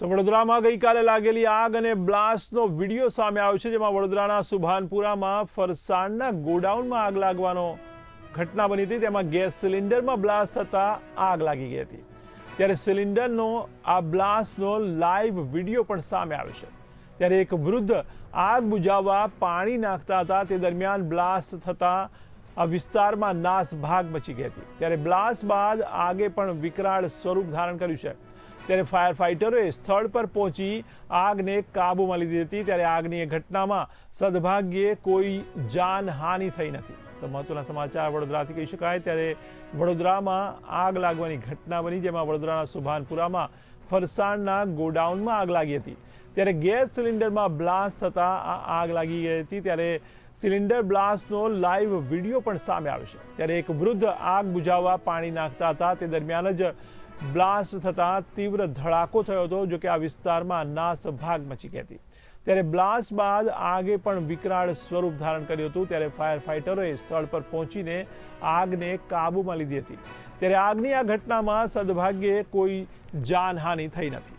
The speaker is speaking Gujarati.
તો વડોદરામાં ગઈકાલે લાગેલી આગ અને બ્લાસ્ટનો વીડિયો સામે આવ્યો છે, જેમાં વડોદરાના સુભાનપુરામાં ફરસાણના ગોડાઉનમાં આગ લાગવાનો ઘટના બની હતી. તેમાં ગેસ સિલિન્ડરમાં બ્લાસ્ટ થતા આગ લાગી ગઈ હતી. ત્યારે સિલિન્ડરનો, આ બ્લાસ્ટનો લાઈવ વીડિયો પણ સામે આવ્યો છે. ત્યારે એક વૃદ્ધ આગ બુજાવવા પાણી નાખતા હતા. તે દરમિયાન બ્લાસ્ટ થતા આ વિસ્તારમાં નાસભાગ મચી ગઈ હતી. ત્યારે બ્લાસ્ટ બાદ આગે પણ વિકરાળ સ્વરૂપ ધારણ કર્યું છે. ત્યારે ફાયર ફાઇટરોએ સ્થળ પર પહોંચી આગને કાબૂમાં લીધી હતી. ત્યારે આગની એ ઘટનામાં સદભાગ્યે કોઈ જાનહાનિ થઈ નથી. તો મહત્વના સમાચાર વડોદરાથી કહી શકાય. ત્યારે વડોદરામાં આગ લાગવાની ઘટના બની, જેમાં વડોદરાના સુભાનપુરામાં ફરસાણના ગોડાઉનમાં આગ લાગી હતી. ત્યારે ગેસ સિલિન્ડરમાં બ્લાસ્ટ થતા આ આગ લાગી ગઈ હતી. ત્યારે સિલિન્ડર બ્લાસ્ટનો લાઈવ વીડિયો પણ સામે આવ્યો છે. ત્યારે એક વૃદ્ધ આગ બુઝાવવા પાણી નાખતા હતા. તે દરમિયાન જ બ્લાસ્ટ થતા તીવ્ર ધડાકો થયો હતો, જો કે આ વિસ્તારમાં નાસભાગ મચી ગઈ હતી. ત્યારે બ્લાસ્ટ બાદ આગે પણ વિકરાળ સ્વરૂપ ધારણ કર્યું હતું. ત્યારે ફાયર ફાઇટરોએ સ્થળ પર પહોંચીને આગને કાબૂમાં લીધી હતી. ત્યારે આગની આ ઘટનામાં સદભાગ્યે કોઈ જાનહાનિ થઈ નથી.